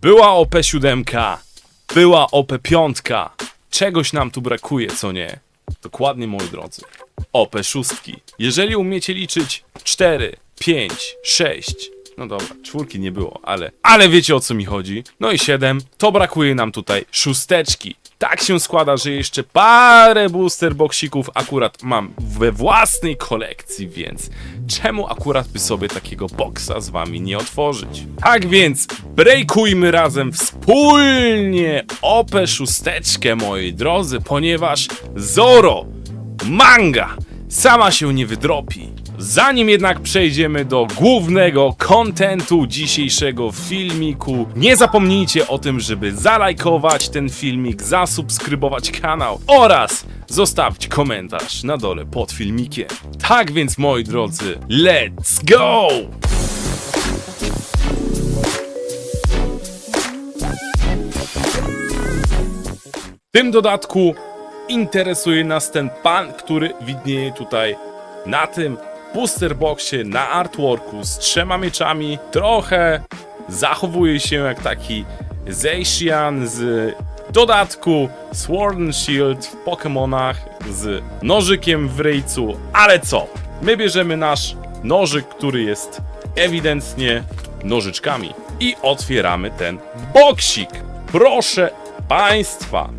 Była OP7, była OP5. Czegoś nam tu brakuje, co nie? Dokładnie, moi drodzy. OP6. Jeżeli umiecie liczyć 4, 5, 6, no dobra, czwórki nie było, ale, ale wiecie o co mi chodzi. No i 7, to brakuje nam tutaj szósteczki. Tak się składa, że jeszcze parę booster boxików akurat mam we własnej kolekcji, więc czemu akurat by sobie takiego boxa z wami nie otworzyć? Tak więc breakujmy razem wspólnie OP szósteczkę, moi drodzy, ponieważ Zoro manga sama się nie wydropi. Zanim jednak przejdziemy do głównego kontentu dzisiejszego filmiku, nie zapomnijcie o tym, żeby zalajkować ten filmik, zasubskrybować kanał oraz zostawić komentarz na dole pod filmikiem. Tak więc moi drodzy, let's go! W tym dodatku interesuje nas ten pan, który widnieje tutaj na tym booster boxie, na artworku z trzema mieczami. Trochę zachowuje się jak taki Zacian z dodatku Sword Shield w Pokémonach z nożykiem w ryjcu. Ale co? My bierzemy nasz nożyk, który jest ewidentnie nożyczkami i otwieramy ten boksik. Proszę Państwa,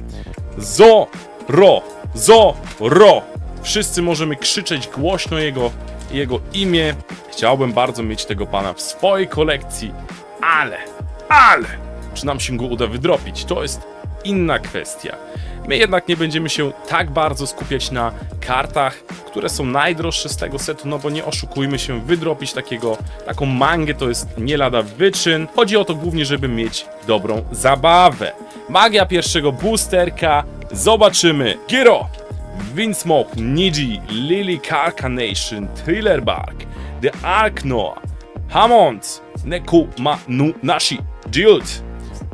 Zoro! Zoro! Wszyscy możemy krzyczeć głośno jego, jego imię. Chciałbym bardzo mieć tego pana w swojej kolekcji, ale, ale, czy nam się go uda wydropić, to jest inna kwestia. My jednak nie będziemy się tak bardzo skupiać na kartach, które są najdroższe z tego setu, no bo nie oszukujmy się, wydropić takiego, taką mangę to jest nie lada wyczyn. Chodzi o to głównie, żeby mieć dobrą zabawę. Magia pierwszego boosterka, zobaczymy. Giro, Windsmoke, Niji, Lily Carcanation, Thriller Bark, The Ark Noah, Hammond, Neku Manu Nashi, Jilt,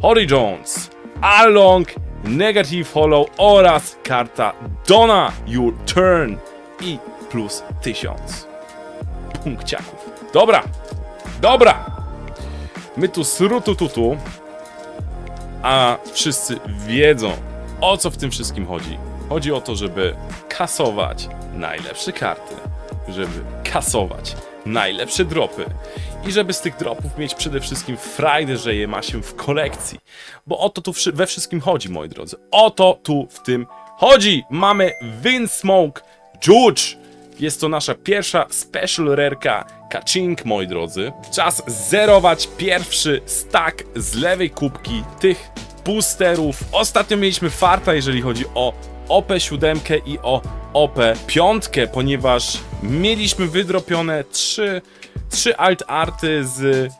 Horizons, Along, Negative Hollow oraz karta Donna Your Turn i plus 1000 punkciaków. Dobra, dobra. My tu srutututu, a wszyscy wiedzą o co w tym wszystkim chodzi. Chodzi o to, żeby kasować najlepsze karty, żeby kasować najlepsze dropy i żeby z tych dropów mieć przede wszystkim frajdę, że je ma się w kolekcji. Bo o to tu we wszystkim chodzi, moi drodzy. O to tu w tym chodzi. Mamy Windsmoke George. Jest to nasza pierwsza special rareka Kaching, moi drodzy. Czas zerować pierwszy stack z lewej kubki tych boosterów. Ostatnio mieliśmy farta, jeżeli chodzi o OP7 i o OP5, ponieważ mieliśmy wydropione trzy, trzy alt arty z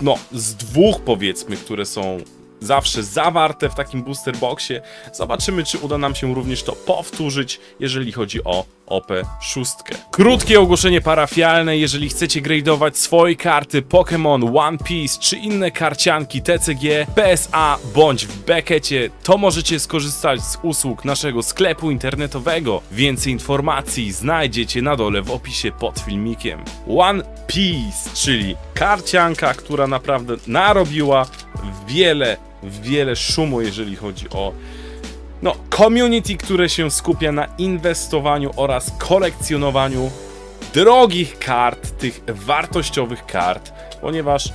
no, z dwóch powiedzmy, które są zawsze zawarte w takim booster boxie. Zobaczymy, czy uda nam się również to powtórzyć, jeżeli chodzi o OP6. Krótkie ogłoszenie parafialne, jeżeli chcecie gradeować swoje karty Pokémon, One Piece czy inne karcianki TCG, PSA bądź w Beckecie, to możecie skorzystać z usług naszego sklepu internetowego. Więcej informacji znajdziecie na dole w opisie pod filmikiem. One Piece, czyli karcianka, która naprawdę narobiła wiele, wiele szumu, jeżeli chodzi o no, community, które się skupia na inwestowaniu oraz kolekcjonowaniu drogich kart, tych wartościowych kart, ponieważ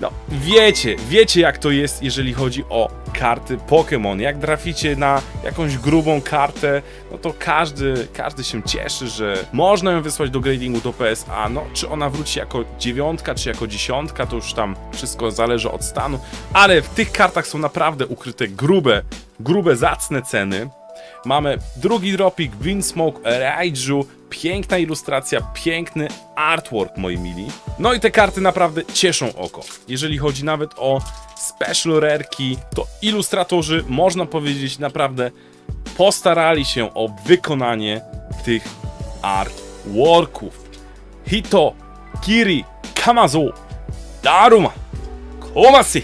no, wiecie, wiecie jak to jest, jeżeli chodzi o karty Pokémon. Jak traficie na jakąś grubą kartę, no to każdy, każdy się cieszy, że można ją wysłać do gradingu do PSA. No, czy ona wróci jako dziewiątka, czy jako dziesiątka, to już tam wszystko zależy od stanu. Ale w tych kartach są naprawdę ukryte grube, grube, zacne ceny. Mamy drugi dropik, Windsmoke Raiju, piękna ilustracja, piękny artwork, moi mili. No i te karty naprawdę cieszą oko. Jeżeli chodzi nawet o special rareki, to ilustratorzy, można powiedzieć, naprawdę postarali się o wykonanie tych artworków. Hito, Kiri, Kamazu, Daruma, Komasi,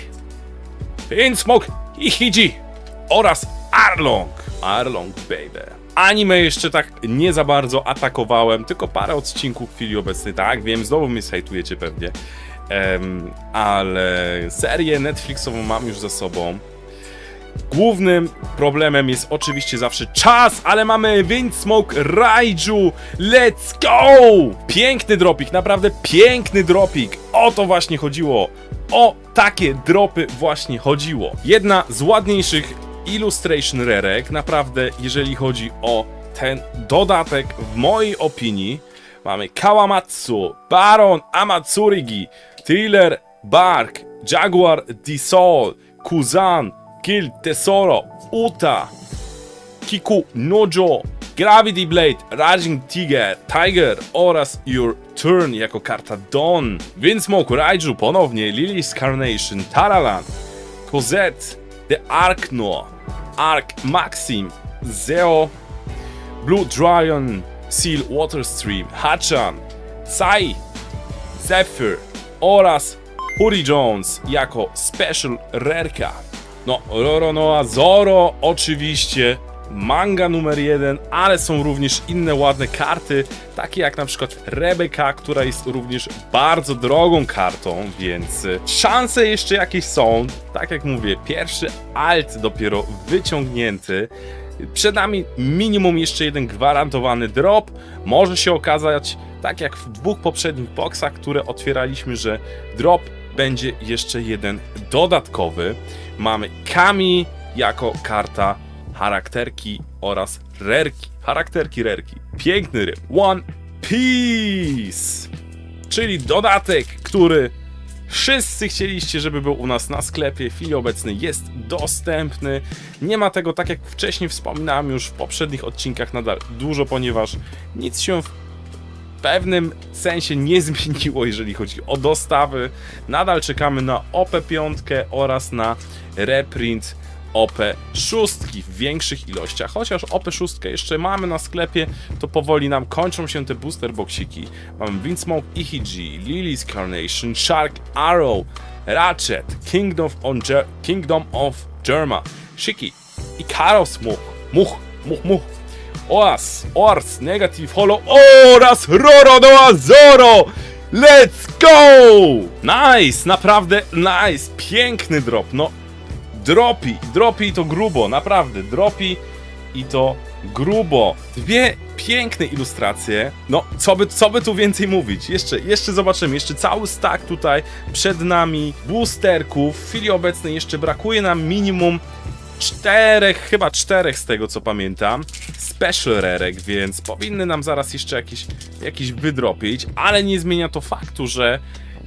Windsmoke i Hiji oraz Arlong. Arlong, baby. Anime jeszcze tak nie za bardzo atakowałem, tylko parę odcinków w chwili obecnej. Tak, wiem, znowu mnie hejtujecie pewnie. em, ale serię Netflixową mam już za sobą. Głównym problemem jest oczywiście zawsze czas, ale mamy Windsmoke Raiju. Let's go! Piękny dropik, naprawdę piękny dropik. O to właśnie chodziło. O takie dropy właśnie chodziło. Jedna z ładniejszych illustration rerek, naprawdę, jeżeli chodzi o ten dodatek, w mojej opinii, mamy Kawamatsu, Baron Amatsurigi, Thriller Bark, Jaguar Disol, Kuzan, Kill Tesoro, Uta, Kiku Nojo, Gravity Blade, Raging Tiger, Tiger oraz Your Turn jako karta Dawn. Windsmoke Raiju ponownie, Lily's Carnation, Taralan, Cosette, The Arkno, Ark Maxim, Zeo, Blue Dragon, Seal Waterstream, Hachan, Sai, Zephyr oraz Huri Jones jako Special Rareka. No, Roronoa Zoro oczywiście, manga numer jeden, ale są również inne ładne karty, takie jak na przykład Rebeka, która jest również bardzo drogą kartą, więc y, szanse jeszcze jakieś są. Tak jak mówię, pierwszy alt dopiero wyciągnięty. Przed nami minimum jeszcze jeden gwarantowany drop. Może się okazać, tak jak w dwóch poprzednich boxach, które otwieraliśmy, że drop będzie jeszcze jeden dodatkowy. Mamy Kami jako karta charakterki oraz rerki. Charakterki, rerki. Piękny ryb. One Piece! Czyli dodatek, który wszyscy chcieliście, żeby był u nas na sklepie. W chwili obecnej jest dostępny. Nie ma tego, tak jak wcześniej wspominałem już w poprzednich odcinkach, nadal dużo, ponieważ nic się w pewnym sensie nie zmieniło, jeżeli chodzi o dostawy. Nadal czekamy na OP5 oraz na reprint OP6 w większych ilościach. Chociaż OP6 jeszcze mamy na sklepie, to powoli nam kończą się te booster boxiki. Mamy Windsmoke Ihiji, Lily's Carnation, Shark Arrow, Ratchet, Kingdom of, Ger- Kingdom of Germa, Shiki, Ikaros Much, Much, Much, Much, oraz Ors Negative Holo oraz Roronoa Zoro! Let's go! Nice, naprawdę nice, piękny drop, no dropi, dropi i to grubo, naprawdę, dropi i to grubo. Dwie piękne ilustracje, no co by, co by tu więcej mówić, jeszcze, jeszcze zobaczymy, jeszcze cały stack tutaj przed nami, boosterków, w chwili obecnej jeszcze brakuje nam minimum czterech, chyba czterech z tego co pamiętam, special rerek, więc powinny nam zaraz jeszcze jakieś, jakieś wydropić, ale nie zmienia to faktu, że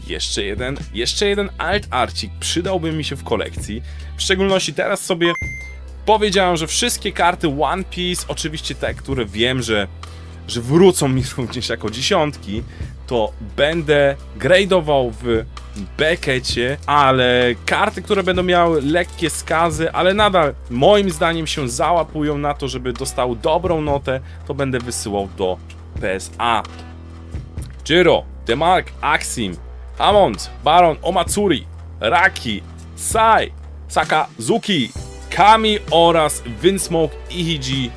jeszcze jeden, jeszcze jeden alt arcik przydałby mi się w kolekcji. W szczególności teraz sobie powiedziałem, że wszystkie karty One Piece, oczywiście te, które wiem, że, że wrócą mi również jako dziesiątki, to będę gradeował w Beckecie, ale karty, które będą miały lekkie skazy, ale nadal moim zdaniem się załapują na to, żeby dostały dobrą notę, to będę wysyłał do PSA. Jiro, Demark, Axim, Hamond, Baron, Omatsuri, Raki, Sai, Sakazuki, Kami oraz Windsmoke Ihiji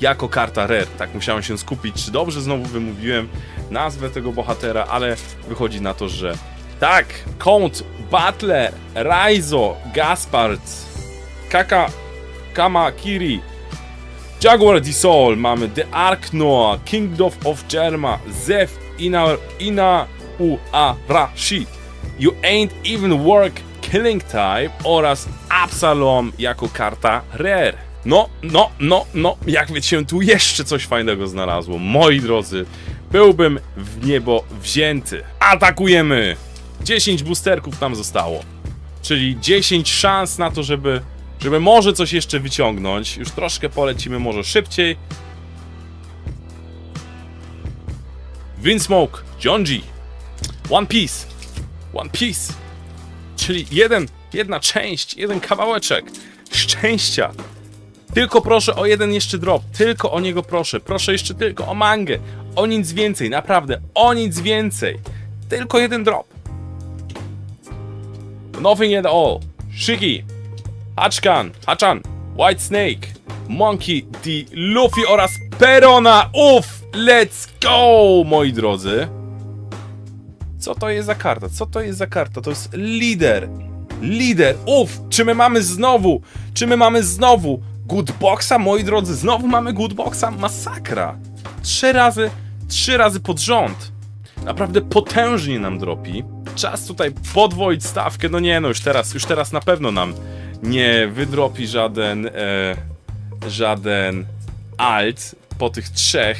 jako karta rare. Tak musiałem się skupić, czy dobrze znowu wymówiłem nazwę tego bohatera, ale wychodzi na to, że tak, Count, Butler, Raizo, Gaspard, Kaka, Kamakiri, Jaguar Disol, mamy The Ark Noah, Kingdom of Germa, Zef, Ina, Ina Uarashi, You Ain't Even Work, Killing Type oraz Absalom jako karta Rare. No, no, no, no, jakby się tu jeszcze coś fajnego znalazło, moi drodzy, byłbym w niebo wzięty. Atakujemy! 10 boosterków nam zostało, czyli 10 szans na to, żeby, żeby może coś jeszcze wyciągnąć. Już troszkę polecimy może szybciej. Windsmoke, Jonji, One Piece, One Piece, czyli jeden, jedna część, jeden kawałeczek szczęścia. Tylko proszę o jeden jeszcze drop, tylko o niego proszę, proszę jeszcze tylko o mangę, o nic więcej, naprawdę, o nic więcej. Tylko jeden drop. Nothing at all. Shiki, Hachkan, Hachan, White Snake, Monkey D, Luffy oraz Perona. Uff, let's go, moi drodzy. Co to jest za karta? Co to jest za karta? To jest lider. Lider. Uff, czy my mamy znowu? Czy my mamy znowu good boxa, moi drodzy? Znowu mamy good boxa? Masakra. Trzy razy, trzy razy pod rząd. Naprawdę potężnie nam dropi. Czas tutaj podwoić stawkę. No nie, no już teraz, już teraz na pewno nam nie wydropi żaden, e, żaden alt po tych trzech.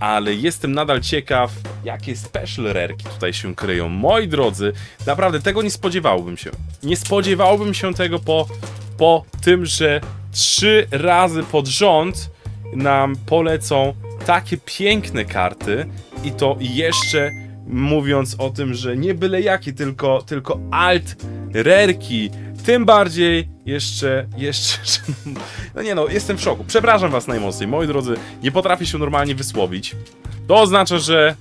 Ale jestem nadal ciekaw, jakie special rareki tutaj się kryją. Moi drodzy, naprawdę tego nie spodziewałbym się. Nie spodziewałbym się tego po, po tym, że trzy razy pod rząd nam polecą takie piękne karty i to jeszcze mówiąc o tym, że nie byle jakie, tylko, tylko alt rerki. Tym bardziej jeszcze, jeszcze, no nie no, jestem w szoku. Przepraszam was najmocniej, moi drodzy, nie potrafię się normalnie wysłowić. To oznacza, że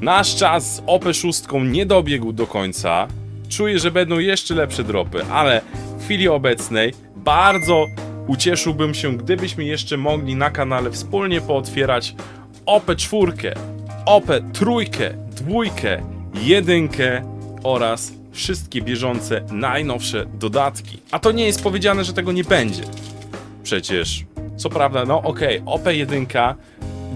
nasz czas z OP6 nie dobiegł do końca. Czuję, że będą jeszcze lepsze dropy, ale w chwili obecnej bardzo ucieszyłbym się, gdybyśmy jeszcze mogli na kanale wspólnie pootwierać OP4, OP3, dwójkę, jedynkę oraz wszystkie bieżące najnowsze dodatki. A to nie jest powiedziane, że tego nie będzie. Przecież, co prawda, no okej, OP1,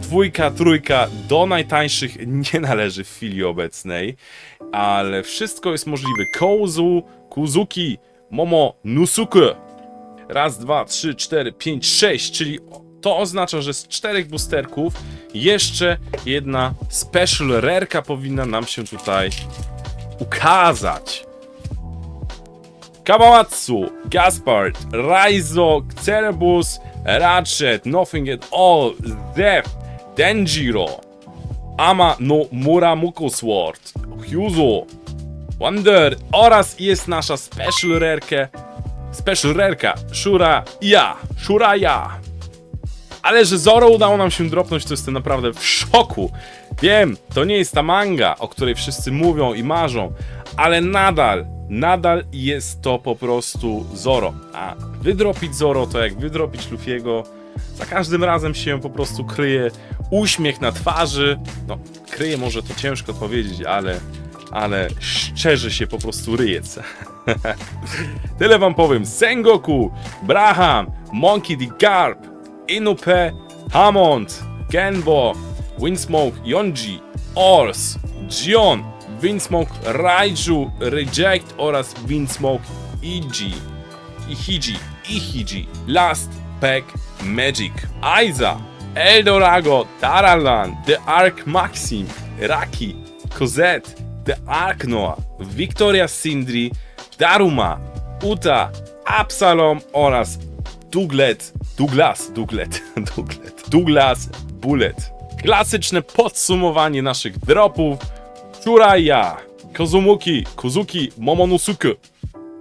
dwójka, trójka do najtańszych nie należy w chwili obecnej, ale wszystko jest możliwe. Kouzu, Kuzuki, Momo, Nusuke. Raz, dwa, trzy, cztery, pięć, sześć, czyli to oznacza, że z czterech boosterków jeszcze jedna special rareka powinna nam się tutaj ukazać. Kawamatsu, Gaspard, Raizo, Cerebus, Ratchet, Nothing at All, Zef, Denjiro, Ama no Muramuku Sword, Hyuzo, Wonder oraz jest nasza special rarkę, special rarka, Shura Ja, Shura Ja. Ale że Zoro udało nam się dropnąć, to jestem naprawdę w szoku. Wiem, to nie jest ta manga, o której wszyscy mówią i marzą, ale nadal, nadal jest to po prostu Zoro. A wydropić Zoro to jak wydropić Luffy'ego, za każdym razem się po prostu kryje uśmiech na twarzy. No, kryje może to ciężko powiedzieć, ale, ale szczerze się po prostu ryjec. Tyle wam powiem. Sengoku, Braham, Monkey D. Garb, Inupe, Hammond, Genbo, Windsmoke, Yonji, Ors, Jion, Windsmoke, Raiju, Reject oraz Windsmoke, Iji, Ihiji, Ihiji, Last Pack Magic, Aiza, Eldorago, Taralan, The Ark Maxim, Raki, Cosette, The Ark Noah, Victoria Sindri, Daruma, Uta, Absalom oraz Douglet, Douglas, Douglet, Douglet, Douglas Bullet. Klasyczne podsumowanie naszych dropów. Churaya, Kozumuki, Kozuki, Momonosuke,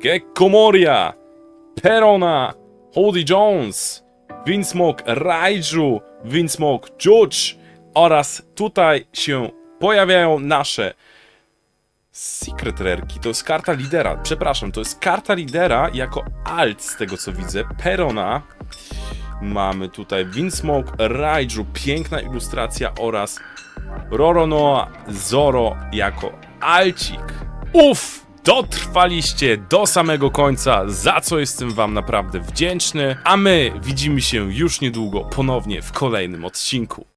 Gekkomoria, Perona, Holdy Jones, Windsmoke Raiju, Windsmoke Judge oraz tutaj się pojawiają nasze Secret Rareki. To jest karta lidera. Przepraszam, to jest karta lidera jako alt z tego co widzę. Perona. Mamy tutaj Windsmoke Raiju, piękna ilustracja oraz Roronoa Zoro jako alcik. Uff! Dotrwaliście do samego końca, za co jestem wam naprawdę wdzięczny, a my widzimy się już niedługo ponownie w kolejnym odcinku.